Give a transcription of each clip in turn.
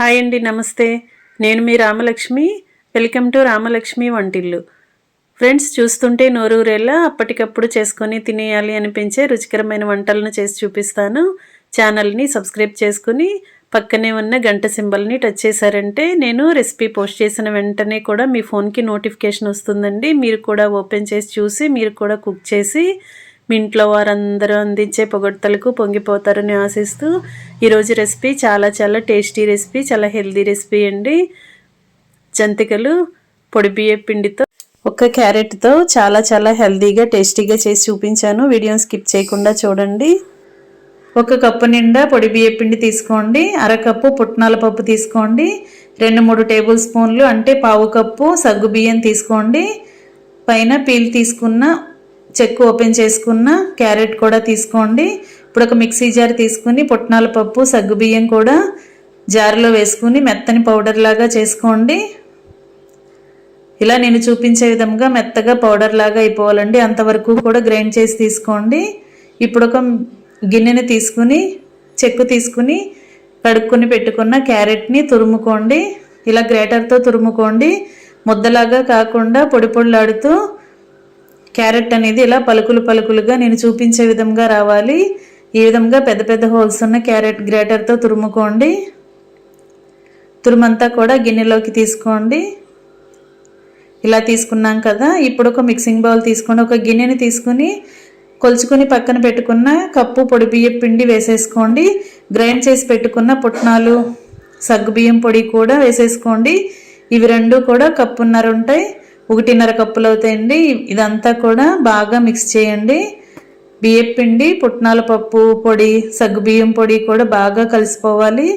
Hi అండి నమస్తే. నేను మీ రామలక్ష్మి. వెల్కమ్ టు రామలక్ష్మి వంటిల్లు. ఫ్రెండ్స్ చూస్తుంటే నోరూరేలా అప్పటికప్పుడు చేసుకొని తినేయాలి అనిపించే రుచికరమైన వంటలను చేసి చూపిస్తాను. ఛానల్ని సబ్స్క్రైబ్ చేసుకుని పక్కనే ఉన్న గంట సింబల్ని టచ్ చేశారంటే నేను రెసిపీ పోస్ట్ చేసిన వెంటనే కూడా మీ ఫోన్కి నోటిఫికేషన్ వస్తుందండి. మీరు కూడా ఓపెన్ చేసి చూసి మీరు కూడా కుక్ చేసి మీ ఇంట్లో వారందరూ అందించే పొగడ్తలకు పొంగిపోతారని ఆశిస్తూ ఈరోజు రెసిపీ చాలా చాలా టేస్టీ రెసిపీ చాలా హెల్దీ రెసిపీ అండి. జంతికలు పొడి బియ్య పిండితో ఒక క్యారెట్తో చాలా చాలా హెల్దీగా టేస్టీగా చేసి చూపించాను. వీడియోని స్కిప్ చేయకుండా చూడండి. ఒక కప్పు నిండా పొడి బియ్య పిండి తీసుకోండి. అరకప్పు పుట్నాల పప్పు తీసుకోండి. రెండు మూడు టేబుల్ స్పూన్లు అంటే పావు కప్పు సగ్గు బియ్యం తీసుకోండి. పైన పీల్ తీసుకున్న చెక్కు ఓపెన్ చేసుకున్న క్యారెట్ కూడా తీసుకోండి. ఇప్పుడు ఒక మిక్సీ జార్ తీసుకుని పుట్నాల పప్పు సగ్గు బియ్యం కూడా జార్లో వేసుకుని మెత్తని పౌడర్ లాగా చేసుకోండి. ఇలా నేను చూపించే విధంగా మెత్తగా పౌడర్ లాగా అయిపోవాలండి. అంతవరకు కూడా గ్రైండ్ చేసి తీసుకోండి. ఇప్పుడు ఒక గిన్నెని తీసుకుని చెక్కు తీసుకుని కడుక్కొని పెట్టుకున్న క్యారెట్ని తురుముకోండి. ఇలా గ్రేటర్తో తురుముకోండి. ముద్దలాగా కాకుండా పొడి పొడులాడుతూ క్యారెట్ అనేది ఇలా పలుకులు పలుకులుగా నేను చూపించే విధంగా రావాలి. ఈ విధంగా పెద్ద పెద్ద హోల్స్ ఉన్న క్యారెట్ గ్రేటర్తో తురుముకోండి. తురుమంతా కూడా గిన్నెలోకి తీసుకోండి. ఇలా తీసుకున్నాం కదా ఇప్పుడు ఒక మిక్సింగ్ బౌల్ తీసుకోండి ఒక గిన్నెని తీసుకుని కొలుచుకొని పక్కన పెట్టుకున్న కప్పు పొడి బియ్యం పిండి వేసేసుకోండి. గ్రైండ్ చేసి పెట్టుకున్న పుట్నాలు సగ్గు బియ్యం పొడి కూడా వేసేసుకోండి. ఇవి రెండు కూడా కప్పున్నర ఉంటాయి. ఒకటిన్నర కప్పులు అవుతాయండి. ఇదంతా కూడా బాగా మిక్స్ చేయండి. బియ్యం పిండి పుట్నాల పప్పు పొడి సగ్గుబియ్యం పొడి కూడా బాగా కలిసిపోవాలి.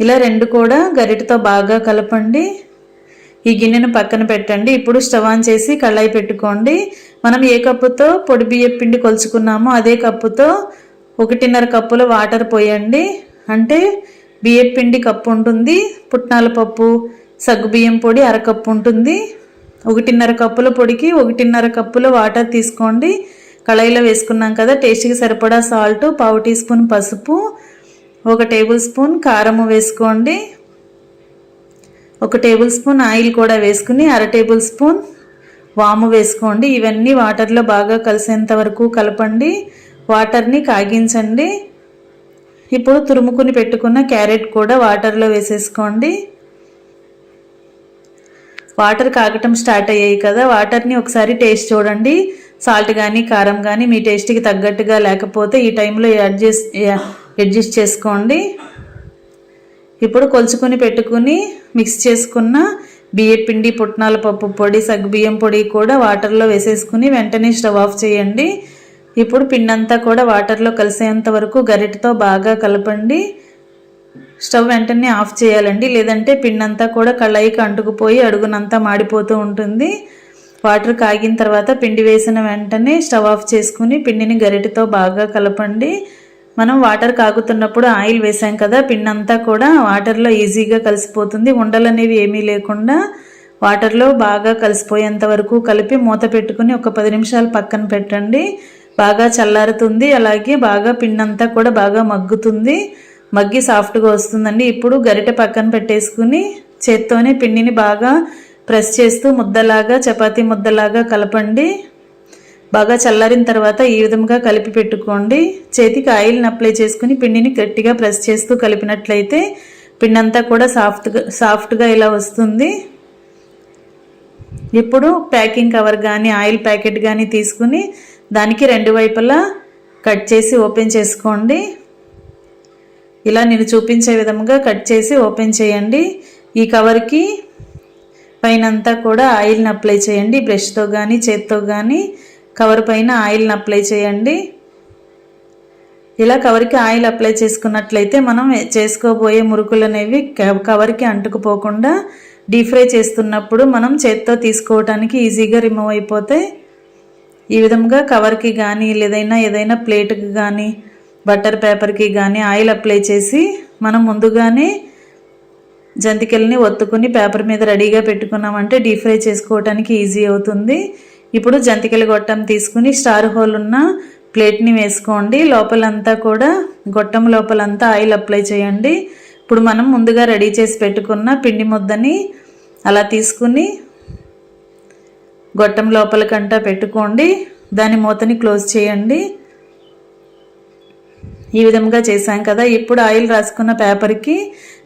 ఇలా రెండు కూడా గరిటతో బాగా కలపండి. ఈ గిన్నెను పక్కన పెట్టండి. ఇప్పుడు స్టవ్ ఆన్ చేసి కళాయి పెట్టుకోండి. మనం ఏ కప్పుతో పొడి బియ్యం పిండి కొలుచుకున్నామో అదే కప్పుతో ఒకటిన్నర కప్పుల వాటర్ పోయండి. అంటే బియ్యం పిండి కప్పు ఉంటుంది పుట్నాల పప్పు సగ్గుబియ్యం పొడి అరకప్పు ఉంటుంది. ఒకటిన్నర కప్పుల పొడికి ఒకటిన్నర కప్పుల వాటర్ తీసుకోండి. కళాయిలో వేసుకున్నాం కదా టేస్ట్కి సరిపడా సాల్ట్ పావు టీ స్పూన్ పసుపు ఒక టేబుల్ స్పూన్ కారము వేసుకోండి. ఒక టేబుల్ స్పూన్ ఆయిల్ కూడా వేసుకుని అర టేబుల్ స్పూన్ వాము వేసుకోండి. ఇవన్నీ వాటర్లో బాగా కలిసేంత వరకు కలపండి. వాటర్ని కాగించండి. ఇప్పుడు తురుముకుని పెట్టుకున్న క్యారెట్ కూడా వాటర్లో వేసేసుకోండి. వాటర్ కాగటం స్టార్ట్ అయ్యాయి కదా వాటర్ని ఒకసారి టేస్ట్ చూడండి. సాల్ట్ కానీ కారం కానీ మీ టేస్ట్కి తగ్గట్టుగా లేకపోతే ఈ టైంలో అడ్జస్ట్ అడ్జస్ట్ చేసుకోండి. ఇప్పుడు కొలుచుకొని పెట్టుకుని మిక్స్ చేసుకున్న బియ్యం పిండి పుట్నాల పప్పు పొడి సగ్గు బియ్యం పొడి కూడా వాటర్లో వేసేసుకుని వెంటనే స్టవ్ ఆఫ్ చేయండి. ఇప్పుడు పిండంతా కూడా వాటర్లో కలిసేంత వరకు గరిటతో బాగా కలపండి. స్టవ్ వెంటనే ఆఫ్ చేయాలండి. లేదంటే పిండంతా కూడా కళాయికి అంటుకుపోయి అడుగునంతా మాడిపోతూ ఉంటుంది. వాటర్ కాగిన తర్వాత పిండి వేసిన వెంటనే స్టవ్ ఆఫ్ చేసుకుని పిండిని గరిటతో బాగా కలపండి. మనం వాటర్ కాగుతున్నప్పుడు ఆయిల్ వేసాం కదా పిండంతా కూడా వాటర్లో ఈజీగా కలిసిపోతుంది. ఉండలు అనేవి ఏమీ లేకుండా వాటర్లో బాగా కలిసిపోయేంత వరకు కలిపి మూత పెట్టుకుని ఒక పది నిమిషాలు పక్కన పెట్టండి. బాగా చల్లారుతుంది. అలాగే బాగా పిండంతా కూడా బాగా మగ్గుతుంది. మగ్గి సాఫ్ట్గా వస్తుందండి. ఇప్పుడు గరిటె పక్కన పెట్టేసుకుని చేత్తోనే పిండిని బాగా ప్రెస్ చేస్తూ ముద్దలాగా చపాతీ ముద్దలాగా కలపండి. బాగా చల్లారిన తర్వాత ఈ విధంగా కలిపి పెట్టుకోండి. చేతికి ఆయిల్ని అప్లై చేసుకుని పిండిని గట్టిగా ప్రెస్ చేస్తూ కలిపినట్లయితే పిండి అంతా కూడా సాఫ్ట్గా సాఫ్ట్గా ఇలా వస్తుంది. ఇప్పుడు ప్యాకింగ్ కవర్ కానీ ఆయిల్ ప్యాకెట్ కానీ తీసుకుని దానికి రెండు వైపులా కట్ చేసి ఓపెన్ చేసుకోండి. ఇలా నేను చూపించే విధంగా కట్ చేసి ఓపెన్ చేయండి. ఈ కవర్కి పైనంతా కూడా ఆయిల్ని అప్లై చేయండి. బ్రష్తో కానీ చేత్తో కానీ కవర్ పైన ఆయిల్ని అప్లై చేయండి. ఇలా కవర్కి ఆయిల్ అప్లై చేసుకున్నట్లయితే మనం చేసుకోబోయే మురుకులు అనేవి కవర్కి అంటుకుపోకుండా డీప్ ఫ్రై చేస్తున్నప్పుడు మనం చేత్తో తీసుకోవడానికి ఈజీగా రిమూవ్ అయిపోతే ఈ విధంగా కవర్కి కానీ లేదైనా ఏదైనా ప్లేట్కి కానీ బటర్ పేపర్కి కానీ ఆయిల్ అప్లై చేసి మనం ముందుగానే జంతికల్ని ఒత్తుకుని పేపర్ మీద రెడీగా పెట్టుకున్నామంటే డీప్ ఫ్రై చేసుకోవడానికి ఈజీ అవుతుంది. ఇప్పుడు జంతికల గొట్టం తీసుకుని స్టార్ హోల్ ఉన్న ప్లేట్ని వేసుకోండి. లోపలంతా కూడా గొట్టం లోపలంతా ఆయిల్ అప్లై చేయండి. ఇప్పుడు మనం ముందుగా రెడీ చేసి పెట్టుకున్న పిండి ముద్దని అలా తీసుకుని గొట్టం లోపలికంటా పెట్టుకోండి. దాని మూతని క్లోజ్ చేయండి. ఈ విధంగా చేశాం కదా. ఇప్పుడు ఆయిల్ రాసుకున్న పేపర్కి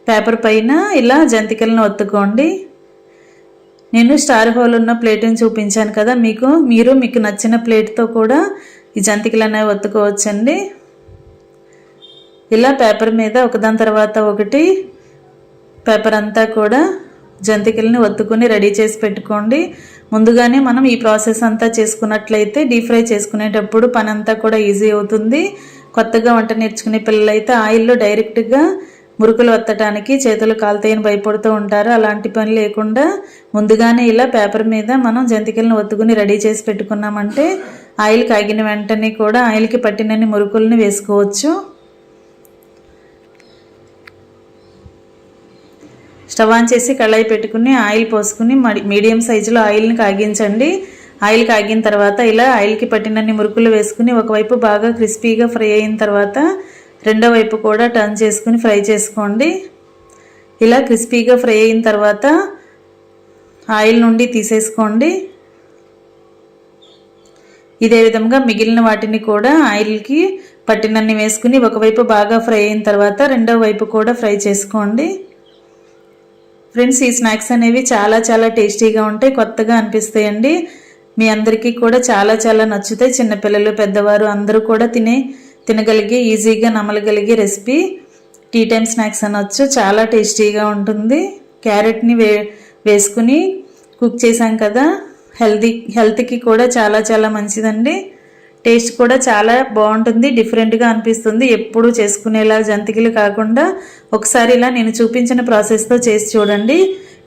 పేపర్ పైన ఇలా జంతికలను ఒత్తుకోండి. నేను స్టార్ హోల్ ఉన్న ప్లేట్ని చూపించాను కదా. మీకు మీరు మీకు నచ్చిన ప్లేట్తో కూడా ఈ జంతికలు అనేవి ఒత్తుకోవచ్చండి. ఇలా పేపర్ మీద ఒకదాని తర్వాత ఒకటి పేపర్ అంతా కూడా జంతికల్ని ఒత్తుకుని రెడీ చేసి పెట్టుకోండి. ముందుగానే మనం ఈ ప్రాసెస్ అంతా చేసుకున్నట్లయితే డీప్ ఫ్రై చేసుకునేటప్పుడు పని అంతా కూడా ఈజీ అవుతుంది. కొత్తగా వంట నేర్చుకునే పిల్లలైతే ఆయిల్లో డైరెక్ట్గా మురుకులు వత్తటానికి చేతులు కాలుతాయని భయపడుతూ ఉంటారు. అలాంటి పని లేకుండా ముందుగానే ఇలా పేపర్ మీద మనం జంతికలను ఒత్తుకుని రెడీ చేసి పెట్టుకున్నామంటే ఆయిల్ కాగిన వెంటనే కూడా ఆయిల్కి పట్టినన్ని మురుకుల్ని వేసుకోవచ్చు. స్టవ్ ఆన్ చేసి కళాయి పెట్టుకుని ఆయిల్ పోసుకుని మీడియం సైజులో ఆయిల్ని కాగించండి. ఆయిల్ కాగిన తర్వాత ఇలా ఆయిల్కి పట్టినన్ని మురుకులు వేసుకుని ఒకవైపు బాగా క్రిస్పీగా ఫ్రై అయిన తర్వాత రెండో వైపు కూడా టర్న్ చేసుకుని ఫ్రై చేసుకోండి. ఇలా క్రిస్పీగా ఫ్రై అయిన తర్వాత ఆయిల్ నుండి తీసేసుకోండి. ఇదే విధంగా మిగిలిన వాటిని కూడా ఆయిల్కి పట్టినన్ని వేసుకుని ఒకవైపు బాగా ఫ్రై అయిన తర్వాత రెండో వైపు కూడా ఫ్రై చేసుకోండి. ఫ్రెండ్స్ ఈ స్నాక్స్ అనేవి చాలా చాలా టేస్టీగా ఉంటాయి కొత్తగా అనిపిస్తాయండి. మీ అందరికీ కూడా చాలా చాలా నచ్చుతాయి. చిన్నపిల్లలు పెద్దవారు అందరూ కూడా తినే తినగలిగే ఈజీగా నమలగలిగే రెసిపీ టీ టైమ్ స్నాక్స్ అనొచ్చు. చాలా టేస్టీగా ఉంటుంది. క్యారెట్ని వే వేసుకుని కుక్ చేసాం కదా. హెల్తీ హెల్త్కి కూడా చాలా చాలా మంచిదండి. టేస్ట్ కూడా చాలా బాగుంటుంది. డిఫరెంట్గా అనిపిస్తుంది. ఎప్పుడు చేసుకునేలా జంతికలు కాకుండా ఒకసారి ఇలా నేను చూపించిన ప్రాసెస్తో చేసి చూడండి.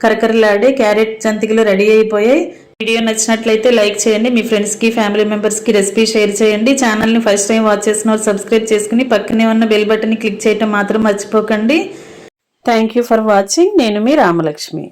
కరకరలాడే క్యారెట్ జంతికలు రెడీ అయిపోయాయి. వీడియో నచ్చినట్లయితే లైక్ చేయండి. మీ ఫ్రెండ్స్కి ఫ్యామిలీ మెంబర్స్కి రెసిపీ షేర్ చేయండి. ఛానల్ని ఫస్ట్ టైం వాచ్ చేసిన వాళ్ళు సబ్స్క్రైబ్ చేసుకుని పక్కనే ఉన్న బెల్ బటన్ని క్లిక్ చేయటం మాత్రం మర్చిపోకండి. థ్యాంక్ యూ ఫర్ వాచింగ్ నేను మీ రామలక్ష్మి.